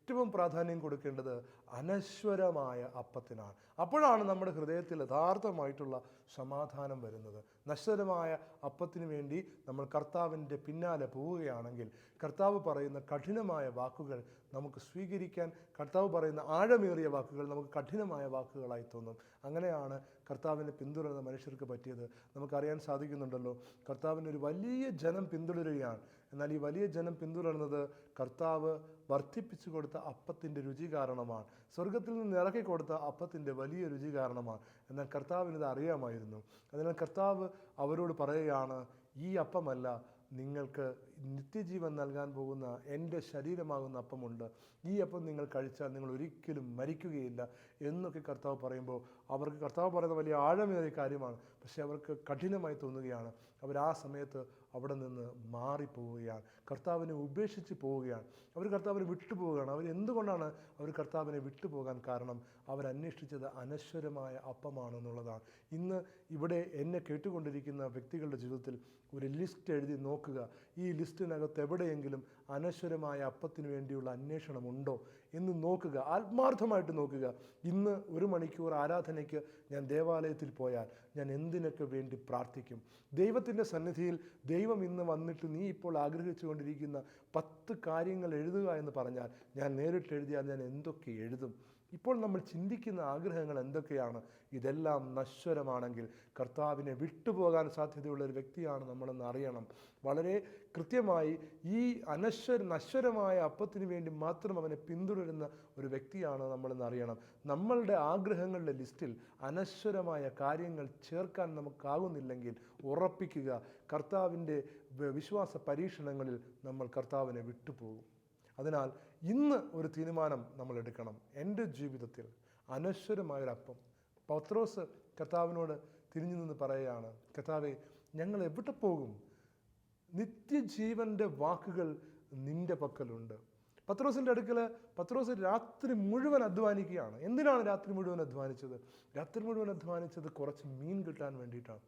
ഏറ്റവും പ്രാധാന്യം കൊടുക്കേണ്ടത് അനശ്വരമായ അപ്പത്തിനാണ്. അപ്പോഴാണ് നമ്മുടെ ഹൃദയത്തിൽ യഥാർത്ഥമായിട്ടുള്ള സമാധാനം വരുന്നത്. നശ്വരമായ അപ്പത്തിന് വേണ്ടി നമ്മൾ കർത്താവിന്റെ പിന്നാലെ പോവുകയാണെങ്കിൽ കർത്താവ് പറയുന്ന കഠിനമായ വാക്കുകൾ നമുക്ക് സ്വീകരിക്കാൻ കർത്താവ് പറയുന്ന ആഴമേറിയ വാക്കുകൾ നമുക്ക് കഠിനമായ വാക്കുകളായി തോന്നും. അങ്ങനെയാണ് കർത്താവിനെ പിന്തുടരുന്ന മനുഷ്യർക്ക് പറ്റിയത്. നമുക്കറിയാൻ സാധിക്കുന്നുണ്ടല്ലോ കർത്താവിന് ഒരു വലിയ ജനം പിന്തുടരുകയാണ്. എന്നാൽ ഈ വലിയ ജനം പിന്തുടർന്നത് കർത്താവ് വർദ്ധിപ്പിച്ചു കൊടുത്ത അപ്പത്തിന്റെ രുചി കാരണമാണ്. സ്വർഗത്തിൽ നിന്ന് ഇറക്കി കൊടുത്ത അപ്പത്തിന്റെ വലിയ രുചി കാരണമാണ്. എന്നാൽ കർത്താവിന് ഇത് അറിയാമായിരുന്നു. അതിനാൽ കർത്താവ് അവരോട് പറയുകയാണ് ഈ അപ്പമല്ല നിങ്ങൾക്ക് നിത്യജീവൻ നൽകാൻ പോകുന്ന എന്റെ ശരീരമാകുന്ന അപ്പമുണ്ട്. ഈ അപ്പം നിങ്ങൾ കഴിച്ചാൽ നിങ്ങൾ ഒരിക്കലും മരിക്കുകയില്ല എന്നൊക്കെ കർത്താവ് പറയുമ്പോൾ അവർക്ക് കർത്താവ് പറയുന്ന വലിയ ആഴമേറിയ കാര്യമാണ്. പക്ഷേ അവർക്ക് കഠിനമായി തോന്നുകയാണ്. അവർ ആ സമയത്ത് അവിടെ നിന്ന് മാറിപ്പോവുകയാണ്. കർത്താവിനെ ഉപേക്ഷിച്ച് പോവുകയാണ്. അവർ കർത്താവിനെ വിട്ടുപോവുകയാണ് അവർ എന്തുകൊണ്ടാണ് അവർ കർത്താവിനെ വിട്ടുപോകാൻ കാരണം? അവരന്വേഷിച്ചത് അനശ്വരമായ അപ്പമാണെന്നുള്ളതാണ്. ഇന്ന് ഇവിടെ എന്നെ കേട്ടുകൊണ്ടിരിക്കുന്ന വ്യക്തികളുടെ ജീവിതത്തിൽ ഒരു ലിസ്റ്റ് എഴുതി നോക്കുക. ഈ ലിസ്റ്റിനകത്ത് എവിടെയെങ്കിലും അനശ്വരമായ അപ്പത്തിന് വേണ്ടിയുള്ള അന്വേഷണമുണ്ടോ എന്ന് നോക്കുക. ആത്മാർത്ഥമായിട്ട് നോക്കുക. ഇന്ന് ഒരു മണിക്കൂർ ആരാധനയ്ക്ക് ഞാൻ ദേവാലയത്തിൽ പോയാൽ ഞാൻ എന്തിനൊക്കെ വേണ്ടി പ്രാർത്ഥിക്കും? ദൈവത്തിന്റെ സന്നിധിയിൽ ദൈവം ഇന്ന് വന്നിട്ട് നീ ഇപ്പോൾ ആഗ്രഹിച്ചുകൊണ്ടിരിക്കുന്ന പത്ത് കാര്യങ്ങൾ എഴുതുക എന്ന് പറഞ്ഞാൽ ഞാൻ നേരിട്ട് എഴുതിയാൽ ഞാൻ എന്തൊക്കെ എഴുതും? ഇപ്പോൾ നമ്മൾ ചിന്തിക്കുന്ന ആഗ്രഹങ്ങൾ എന്തൊക്കെയാണ്? ഇതെല്ലാം നശ്വരമാണെങ്കിൽ കർത്താവിനെ വിട്ടുപോകാൻ സാധ്യതയുള്ള ഒരു വ്യക്തിയാണ് നമ്മളെന്ന് അറിയണം. വളരെ കൃത്യമായി ഈ അനശ്വര നശ്വരമായ അപ്പത്തിന് വേണ്ടി മാത്രം അവനെ പിന്തുടരുന്ന ഒരു വ്യക്തിയാണ് നമ്മളെന്ന് അറിയണം. നമ്മളുടെ ആഗ്രഹങ്ങളുടെ ലിസ്റ്റിൽ അനശ്വരമായ കാര്യങ്ങൾ ചേർക്കാൻ നമുക്കാകുന്നില്ലെങ്കിൽ ഉറപ്പിക്കുക കർത്താവിന്റെ വിശ്വാസ പരീക്ഷണങ്ങളിൽ നമ്മൾ കർത്താവിനെ വിട്ടുപോകും. അതിനാൽ ഇന്ന് ഒരു തീരുമാനം നമ്മൾ എടുക്കണം. എന്റെ ജീവിതത്തിൽ അനശ്വരമായൊരപ്പം. പത്രോസ് കർത്താവിനോട് തിരിഞ്ഞു നിന്ന് പറയുകയാണ് കർത്താവെ ഞങ്ങൾ എവിടെ പോകും? നിത്യജീവന്റെ വാക്കുകൾ നിന്റെ പക്കലുണ്ട്. പത്രോസിന്റെ അടുക്കൽ പത്രോസ് രാത്രി മുഴുവൻ അധ്വാനിക്കുകയാണ്. എന്തിനാണ് രാത്രി മുഴുവൻ അധ്വാനിച്ചത്? രാത്രി മുഴുവൻ അധ്വാനിച്ചത് കുറച്ച് മീൻ കിട്ടാൻ വേണ്ടിയിട്ടാണ്.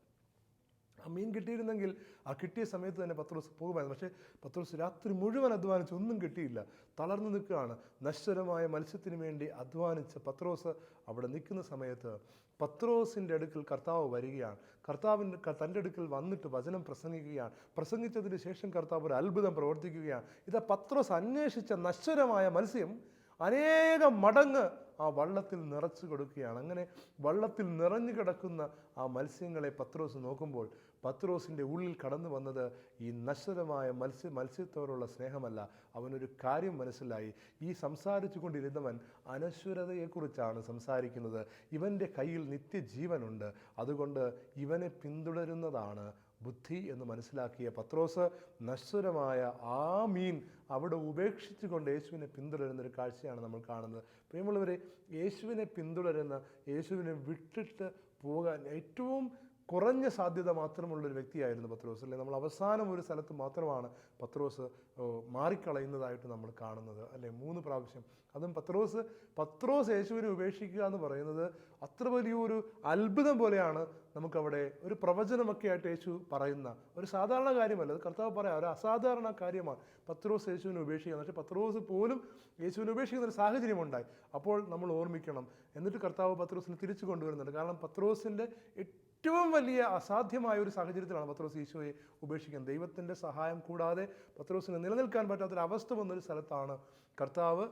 ആ മീൻ കിട്ടിയിരുന്നെങ്കിൽ ആ കിട്ടിയ സമയത്ത് തന്നെ പത്രോസ് പോകുമായിരുന്നു. പക്ഷേ പത്രോസ് രാത്രി മുഴുവൻ അധ്വാനിച്ച് ഒന്നും കിട്ടിയില്ല. തളർന്നു നിൽക്കുകയാണ്. നശ്വരമായ മത്സ്യത്തിന് വേണ്ടി അധ്വാനിച്ച് പത്രോസ് അവിടെ നിൽക്കുന്ന സമയത്ത് പത്രോസിന്റെ അടുക്കൽ കർത്താവ് വരികയാണ്. കർത്താവിന്റെ തന്റെ അടുക്കൽ വന്നിട്ട് വചനം പ്രസംഗിക്കുകയാണ്. പ്രസംഗിച്ചതിന് ശേഷം കർത്താവ് ഒരു അത്ഭുതം പ്രവർത്തിക്കുകയാണ്. ഇത് പത്രോസ് അന്വേഷിച്ച നശ്വരമായ മത്സ്യം അനേക മടങ്ങ് ആ വള്ളത്തിൽ നിറച്ചു കൊടുക്കുകയാണ്. അങ്ങനെ വള്ളത്തിൽ നിറഞ്ഞു കിടക്കുന്ന ആ മത്സ്യങ്ങളെ പത്രോസ് നോക്കുമ്പോൾ പത്രോസിന്റെ ഉള്ളിൽ കടന്നു വന്നത് ഈ നശ്വരമായ മത്സ്യ മത്സ്യത്തോടുള്ള സ്നേഹമല്ല. അവനൊരു കാര്യം മനസ്സിലായി. ഈ സംസാരിച്ചു കൊണ്ടിരുന്നവൻ അനശ്വരതയെക്കുറിച്ചാണ് സംസാരിക്കുന്നത്. ഇവന്റെ കയ്യിൽ നിത്യജീവനുണ്ട്. അതുകൊണ്ട് ഇവനെ പിന്തുടരുന്നതാണ് ബുദ്ധി എന്ന് മനസ്സിലാക്കിയ പത്രോസ് നശ്വരമായ ആ മീൻ അവിടെ ഉപേക്ഷിച്ചുകൊണ്ട് യേശുവിനെ പിന്തുടരുന്ന ഒരു കാഴ്ചയാണ് നമ്മൾ കാണുന്നത്. പ്രിയമുള്ളവരെ യേശുവിനെ പിന്തുടരുന്ന യേശുവിനെ വിട്ടിട്ട് പോകാൻ ഏറ്റവും കുറഞ്ഞ സാധ്യത മാത്രമുള്ളൊരു വ്യക്തിയായിരുന്നു പത്രോസ്. അല്ലെ? നമ്മൾ അവസാനം ഒരു സ്ഥലത്ത് മാത്രമാണ് പത്രോസ് മാറിക്കളയുന്നതായിട്ട് നമ്മൾ കാണുന്നത്. അല്ലെ? മൂന്ന് പ്രാവശ്യം. അതും പത്രോസ് പത്രോസ് യേശുവിനെ ഉപേക്ഷിക്കുക എന്ന് പറയുന്നത് അത്ര വലിയൊരു അത്ഭുതം പോലെയാണ് നമുക്കവിടെ ഒരു പ്രവചനമൊക്കെ ആയിട്ട് യേശു പറയുന്ന. ഒരു സാധാരണ കാര്യമല്ല. അത് കർത്താവ് പറയാം ഒരു അസാധാരണ കാര്യമാണ് പത്രോസ് യേശുവിനെ ഉപേക്ഷിക്കുക. പക്ഷേ പത്രോസ് പോലും യേശുവിനെ ഉപേക്ഷിക്കുന്ന ഒരു സാഹചര്യം ഉണ്ടായി അപ്പോൾ നമ്മൾ ഓർമ്മിക്കണം. എന്നിട്ട് കർത്താവ് പത്രോസിനെ തിരിച്ചു കൊണ്ടുവരുന്നുണ്ട്. കാരണം പത്രോസിന്റെ ഏറ്റവും വലിയ അസാധ്യമായ ഒരു സാഹചര്യത്തിലാണ് പത്രോസ് ഈശോയെ ഉപേക്ഷിക്കാൻ. ദൈവത്തിന്റെ സഹായം കൂടാതെ പത്രോസിന് നിലനിൽക്കാൻ പറ്റാത്തൊരു അവസ്ഥ വന്നൊരു സ്ഥലത്താണ് കർത്താവ്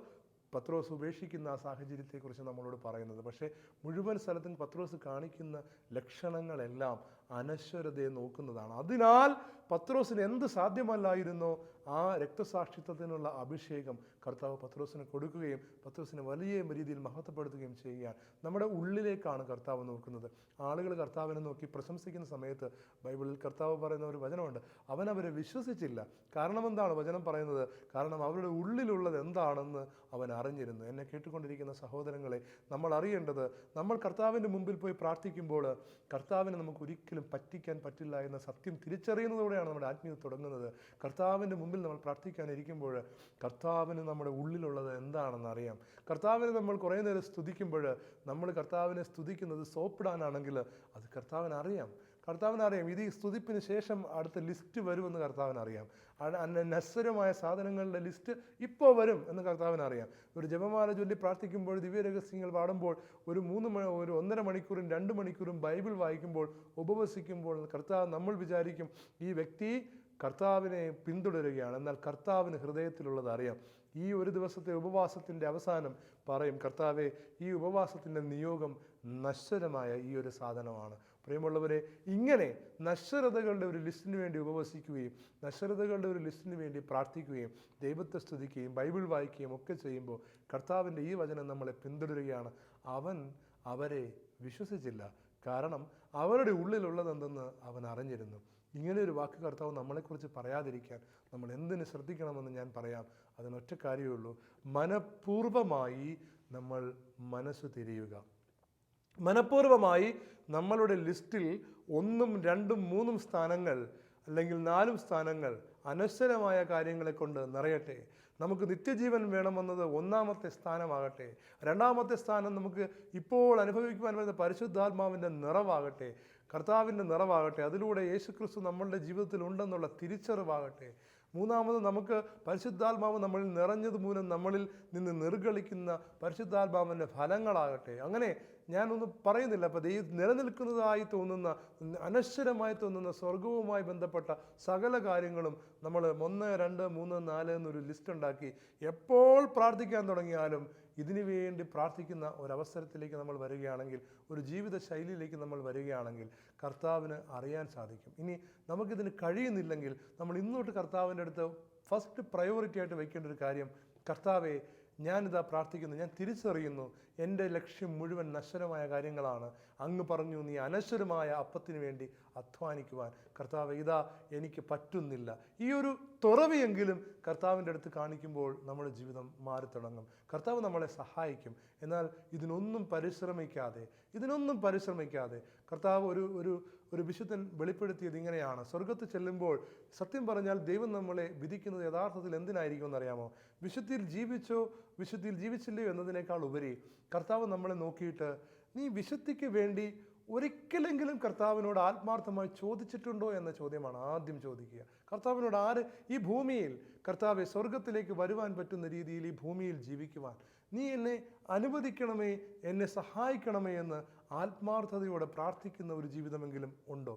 പത്രോസ് ഉപേക്ഷിക്കുന്ന ആ സാഹചര്യത്തെക്കുറിച്ച് നമ്മളോട് പറയുന്നത്. പക്ഷേ മുഴുവൻ സ്ഥലത്തും പത്രോസ് കാണിക്കുന്ന ലക്ഷണങ്ങളെല്ലാം അനശ്വരതയെ നോക്കുന്നതാണ്. അതിനാൽ പത്രോസിന് എന്ത് സാധ്യമല്ലായിരുന്നോ ആ രക്തസാക്ഷിത്വത്തിനുള്ള അഭിഷേകം കർത്താവ് പത്രോസിന് കൊടുക്കുകയും പത്രോസിനെ വലിയ രീതിയിൽ മഹത്വപ്പെടുത്തുകയും ചെയ്യുകയാണ്. നമ്മുടെ ഉള്ളിലേക്കാണ് കർത്താവ് നോക്കുന്നത്. ആളുകൾ കർത്താവിനെ നോക്കി പ്രശംസിക്കുന്ന സമയത്ത് ബൈബിളിൽ കർത്താവ് പറയുന്ന ഒരു വചനമുണ്ട്. അവൻ അവരെ വിശ്വസിച്ചില്ല. കാരണം എന്താണ് വചനം പറയുന്നത്? കാരണം അവരുടെ ഉള്ളിലുള്ളത് എന്താണെന്ന് അവൻ അറിഞ്ഞിരുന്നു. എന്നെ കേട്ടുകൊണ്ടിരിക്കുന്ന സഹോദരങ്ങളെ നമ്മൾ അറിയേണ്ടത് നമ്മൾ കർത്താവിന്റെ മുമ്പിൽ പോയി പ്രാർത്ഥിക്കുമ്പോൾ കർത്താവിനെ നമുക്ക് ഒരിക്കലും പറ്റിക്കാൻ പറ്റില്ല എന്ന സത്യം തിരിച്ചറിയുന്നതോടെയാണ് നമ്മുടെ ആത്മീയത തുടങ്ങുന്നത്. കർത്താവിന്റെ മുമ്പിൽ നമ്മൾ പ്രാർത്ഥിക്കാനിരിക്കുമ്പോൾ കർത്താവിന് നമ്മുടെ ഉള്ളിലുള്ളത് എന്താണെന്ന് അറിയാം കർത്താവിനെ നമ്മൾ കുറേ നേരം സ്തുതിക്കുമ്പോൾ നമ്മൾ കർത്താവിനെ സ്തുതിക്കുന്നത് സോപ്പിടാനാണെങ്കിൽ അത് കർത്താവിന് അറിയാം കർത്താവിന് അറിയാം ഇത് ഈ സ്തുതിപ്പിന് ശേഷം അടുത്ത ലിസ്റ്റ് വരുമെന്ന് കർത്താവിന് അറിയാം നശ്വരമായ സാധനങ്ങളുടെ ലിസ്റ്റ് ഇപ്പോൾ വരും എന്ന് കർത്താവിന് അറിയാം ഒരു ജപമാല ചൊല്ലി പ്രാർത്ഥിക്കുമ്പോൾ ദിവ്യരഹസ്യങ്ങൾ പാടുമ്പോൾ ഒരു മൂന്ന് മണി ഒരു ഒന്നര മണിക്കൂറും രണ്ട് മണിക്കൂറും ബൈബിൾ വായിക്കുമ്പോൾ ഉപവസിക്കുമ്പോൾ കർത്താവ് നമ്മൾ വിചാരിക്കും ഈ വ്യക്തി കർത്താവിനെ പിന്തുടരുകയാണ്. എന്നാൽ കർത്താവിന് ഹൃദയത്തിലുള്ളത് അറിയാം. ഈ ഒരു ദിവസത്തെ ഉപവാസത്തിന്റെ അവസാനം പറയും കർത്താവെ ഈ ഉപവാസത്തിന്റെ നിയോഗം നശ്വരമായ ഈ ഒരു സാധനമാണ്. പ്രിയമുള്ളവരെ ഇങ്ങനെ നശ്വരതകളുടെ ഒരു ലിസ്റ്റിന് വേണ്ടി ഉപവസിക്കുകയും നശ്വരതകളുടെ ഒരു ലിസ്റ്റിന് വേണ്ടി പ്രാർത്ഥിക്കുകയും ദൈവത്തെ സ്തുതിക്കുകയും ബൈബിൾ വായിക്കുകയും ഒക്കെ ചെയ്യുമ്പോൾ കർത്താവിന്റെ ഈ വചനം നമ്മളെ പിന്തുടരുകയാണ്. അവൻ അവരെ വിശ്വസിച്ചില്ല. കാരണം അവരുടെ ഉള്ളിലുള്ളതെന്തെന്ന് അവൻ അറിഞ്ഞിരുന്നു. ഇങ്ങനെ ഒരു വാക്ക് കർത്താവ് നമ്മളെക്കുറിച്ച് പറയാതിരിക്കാൻ നമ്മൾ എന്തിന് ശ്രദ്ധിക്കണമെന്ന് ഞാൻ പറയാം. അതിനൊറ്റ കാര്യമേ ഉള്ളൂ. മനഃപൂർവമായി നമ്മൾ മനസ്സ് തിരിയുക. മനഃപൂർവമായി നമ്മളുടെ ലിസ്റ്റിൽ ഒന്നും രണ്ടും മൂന്നും സ്ഥാനങ്ങൾ അല്ലെങ്കിൽ നാലും സ്ഥാനങ്ങൾ അനശ്വരമായ കാര്യങ്ങളെ കൊണ്ട് നിറയട്ടെ. നമുക്ക് നിത്യജീവൻ വേണമെന്നത് ഒന്നാമത്തെ സ്ഥാനമാകട്ടെ. രണ്ടാമത്തെ സ്ഥാനം നമുക്ക് ഇപ്പോൾ അനുഭവിക്കുവാൻ വരുന്ന പരിശുദ്ധാത്മാവിന്റെ നിറവാകട്ടെ. കർത്താവിന്റെ നിറവാകട്ടെ അതിലൂടെ യേശുക്രിസ്തു നമ്മളുടെ ജീവിതത്തിൽ ഉണ്ടെന്നുള്ള തിരിച്ചറിവാകട്ടെ. മൂന്നാമത് നമുക്ക് പരിശുദ്ധാത്മാവ് നമ്മളിൽ നിറഞ്ഞത് മൂലം നമ്മളിൽ നിന്ന് നിർഗളിക്കുന്ന പരിശുദ്ധാത്മാവിന്റെ ഫലങ്ങളാകട്ടെ. അങ്ങനെ ഞാനൊന്നും പറയുന്നില്ല അപ്പോൾ ദൈവം നിലനിൽക്കുന്നതായി തോന്നുന്ന അനശ്വരമായി തോന്നുന്ന സ്വർഗവുമായി ബന്ധപ്പെട്ട സകല കാര്യങ്ങളും നമ്മൾ ഒന്ന് രണ്ട് മൂന്ന് നാല് എന്നൊരു ലിസ്റ്റ് ഉണ്ടാക്കി എപ്പോൾ പ്രാർത്ഥിക്കാൻ തുടങ്ങിയാലും ഇതിനു വേണ്ടി പ്രാർത്ഥിക്കുന്ന ഒരവസരത്തിലേക്ക് നമ്മൾ വരികയാണെങ്കിൽ ഒരു ജീവിത ശൈലിയിലേക്ക് നമ്മൾ വരികയാണെങ്കിൽ കർത്താവിന് അറിയാൻ സാധിക്കും. ഇനി നമുക്കിതിന് കഴിയുന്നില്ലെങ്കിൽ നമ്മൾ ഇന്നോട്ട് കർത്താവിന്റെ അടുത്ത് ഫസ്റ്റ് പ്രയോറിറ്റി ആയിട്ട് വയ്ക്കേണ്ട ഒരു കാര്യം കർത്താവെ ഞാനിതാ പ്രാർത്ഥിക്കുന്നു ഞാൻ തിരിച്ചറിയുന്നു എന്റെ ലക്ഷ്യം മുഴുവൻ നശ്വരമായ കാര്യങ്ങളാണ്. അങ്ങ് പറഞ്ഞു നീ അനശ്വരമായ അപ്പത്തിന് വേണ്ടി അധ്വാനിക്കുവാൻ. കർത്താവ് ഇതാ എനിക്ക് പറ്റുന്നില്ല. ഈ ഒരു തുറവിയെങ്കിലും കർത്താവിന്റെ അടുത്ത് കാണിക്കുമ്പോൾ നമ്മുടെ ജീവിതം മാറി തുടങ്ങും. കർത്താവ് നമ്മളെ സഹായിക്കും. എന്നാൽ ഇതിനൊന്നും പരിശ്രമിക്കാതെ ഇതിനൊന്നും പരിശ്രമിക്കാതെ കർത്താവ് ഒരു ഒരു ഒരു വിശുദ്ധൻ വെളിപ്പെടുത്തിയത് ഇങ്ങനെയാണ്. സ്വർഗത്ത് ചെല്ലുമ്പോൾ സത്യം പറഞ്ഞാൽ ദൈവം നമ്മളെ വിധിക്കുന്നത് യഥാർത്ഥത്തിൽ എന്തിനായിരിക്കും എന്നറിയാമോ? വിശുദ്ധിയിൽ ജീവിച്ചോ വിശുദ്ധിയിൽ ജീവിച്ചില്ലയോ എന്നതിനേക്കാൾ ഉപരി കർത്താവ് നമ്മളെ നോക്കിയിട്ട് നീ വിശുദ്ധിക്ക് വേണ്ടി ഒരിക്കലെങ്കിലും കർത്താവിനോട് ആത്മാർത്ഥമായി ചോദിച്ചിട്ടുണ്ടോ എന്ന ചോദ്യമാണ് ആദ്യം ചോദിക്കുക. കർത്താവിനോട് ആര് ഈ ഭൂമിയിൽ കർത്താവെ സ്വർഗത്തിലേക്ക് വരുവാൻ പറ്റുന്ന രീതിയിൽ ഈ ഭൂമിയിൽ ജീവിക്കുവാൻ. നീ എന്നെ അനുവദിക്കണമേ എന്നെ സഹായിക്കണമേ എന്ന് ആത്മാർത്ഥതയോടെ പ്രാർത്ഥിക്കുന്ന ഒരു ജീവിതമെങ്കിലും ഉണ്ടോ?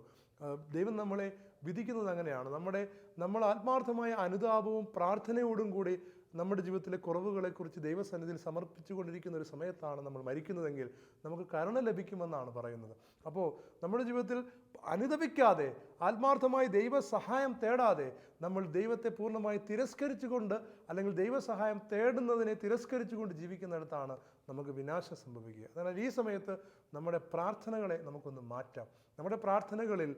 ദൈവം നമ്മളെ വിധിക്കുന്നത് അങ്ങനെയാണ്. നമ്മുടെ നമ്മൾ ആത്മാർത്ഥമായ അനുതാപവും പ്രാർത്ഥനയോടും കൂടി നമ്മുടെ ജീവിതത്തിലെ കുറവുകളെക്കുറിച്ച് ദൈവസന്നിധിയിൽ സമർപ്പിച്ചുകൊണ്ടിരിക്കുന്ന ഒരു സമയത്താണ് നമ്മൾ മരിക്കുന്നതെങ്കിൽ നമുക്ക് കരുണ ലഭിക്കുമെന്നാണ് പറയുന്നത്. അപ്പോൾ നമ്മുടെ ജീവിതത്തിൽ അനുദപിക്കാതെ ആത്മാർത്ഥമായി ദൈവ സഹായം തേടാതെ നമ്മൾ ദൈവത്തെ പൂർണമായി തിരസ്കരിച്ചുകൊണ്ട് അല്ലെങ്കിൽ ദൈവസഹായം തേടുന്നതിനെ തിരസ്കരിച്ചുകൊണ്ട് ജീവിക്കുന്നിടത്താണ് നമുക്ക് വിനാശം സംഭവിക്കുക. അതിനാൽ ഈ സമയത്ത് നമ്മുടെ പ്രാർത്ഥനകളെ നമുക്കൊന്ന് മാറ്റാം. നമ്മുടെ പ്രാർത്ഥനകളിൽ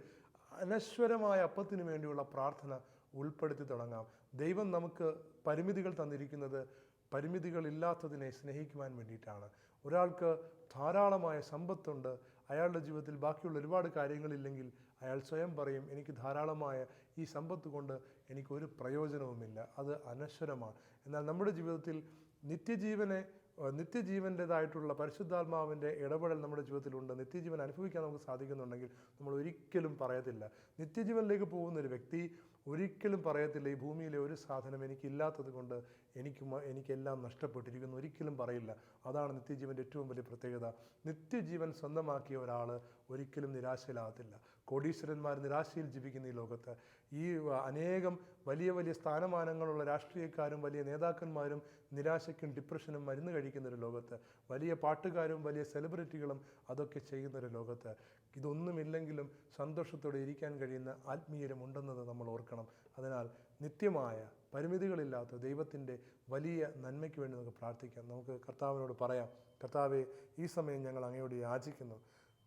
അനശ്വരമായ അപ്പത്തിനു വേണ്ടിയുള്ള പ്രാർത്ഥന ഉൾപ്പെടുത്തി തുടങ്ങാം. ദൈവം നമുക്ക് പരിമിതികൾ തന്നിരിക്കുന്നത് പരിമിതികളില്ലാത്തതിനെ സ്നേഹിക്കുവാൻ വേണ്ടിയിട്ടാണ്. ഒരാൾക്ക് ധാരാളമായ സമ്പത്തുണ്ട്. അയാളുടെ ജീവിതത്തിൽ ബാക്കിയുള്ള ഒരുപാട് കാര്യങ്ങളില്ലെങ്കിൽ അയാൾ സ്വയം പറയും എനിക്ക് ധാരാളമായ ഈ സമ്പത്ത് കൊണ്ട് എനിക്കൊരു പ്രയോജനവുമില്ല. അത് അനശ്വരമാണ്. എന്നാൽ നമ്മുടെ ജീവിതത്തിൽ നിത്യജീവനെ നിത്യജീവന്റെതായിട്ടുള്ള പരിശുദ്ധാത്മാവിന്റെ ഇടപെടൽ നമ്മുടെ ജീവിതത്തിലുണ്ട്. നിത്യജീവൻ അനുഭവിക്കാൻ നമുക്ക് സാധിക്കുന്നുണ്ടെങ്കിൽ നമ്മൾ ഒരിക്കലും പറയത്തില്ല. നിത്യജീവനിലേക്ക് പോകുന്ന ഒരു വ്യക്തി ഒരിക്കലും പറയത്തില്ല ഈ ഭൂമിയിലെ ഒരു സാധനം എനിക്കില്ലാത്തത് കൊണ്ട് എനിക്ക് എനിക്കെല്ലാം നഷ്ടപ്പെട്ടിരിക്കുന്നു. ഒരിക്കലും പറയില്ല. അതാണ് നിത്യജീവന്റെ ഏറ്റവും വലിയ പ്രത്യേകത. നിത്യജീവൻ സ്വന്തമാക്കിയ ഒരാൾ ഒരിക്കലും നിരാശയിലാകത്തില്ല. കോടീശ്വരന്മാർ നിരാശയിൽ ജീവിക്കുന്ന ഈ ലോകത്ത്. ഈ അനേകം വലിയ വലിയ സ്ഥാനമാനങ്ങളുള്ള രാഷ്ട്രീയക്കാരും വലിയ നേതാക്കന്മാരും നിരാശയ്ക്കും ഡിപ്രഷനും മരുന്ന് കഴിക്കുന്ന ഒരു ലോകത്ത്. വലിയ പാട്ടുകാരും വലിയ സെലിബ്രിറ്റികളും അതൊക്കെ ചെയ്യുന്ന ഒരു ലോകത്ത്. ഇതൊന്നുമില്ലെങ്കിലും സന്തോഷത്തോടെ ഇരിക്കാൻ കഴിയുന്ന ആത്മീയരും ഉണ്ടെന്നത് നമ്മൾ ഓർക്കണം. അതിനാൽ നിത്യമായ പരിമിതികളില്ലാത്ത ദൈവത്തിന്റെ വലിയ നന്മയ്ക്ക് വേണ്ടി നമുക്ക് പ്രാർത്ഥിക്കാം. നമുക്ക് കർത്താവിനോട് പറയാം. കർത്താവെ ഈ സമയം ഞങ്ങൾ അങ്ങയോട് യാചിക്കുന്നു.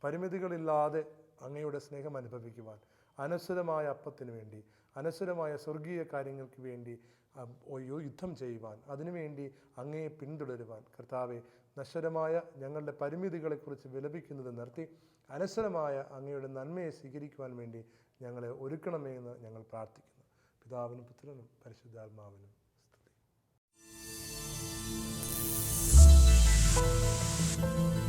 പരിമിതികളില്ലാതെ അങ്ങയുടെ സ്നേഹം അനുഭവിക്കുവാൻ അനശ്വരമായ അപ്പത്തിന് വേണ്ടി അനശ്വരമായ സ്വർഗീയ കാര്യങ്ങൾക്ക് വേണ്ടി യുദ്ധം ചെയ്യുവാൻ അതിനുവേണ്ടി അങ്ങയെ പിന്തുടരുവാൻ കർത്താവെ നശ്വരമായ ഞങ്ങളുടെ പരിമിതികളെക്കുറിച്ച് വിലപിക്കുന്നത് നിർത്തി അനശ്വരമായ അങ്ങയുടെ നന്മയെ സ്വീകരിക്കുവാൻ വേണ്ടി ഞങ്ങളെ ഒരുക്കണമേ എന്ന് ഞങ്ങൾ പ്രാർത്ഥിക്കുന്നു. പിതാവിനും പുത്രനും പരിശുദ്ധാത്മാവിനും സ്തുതി.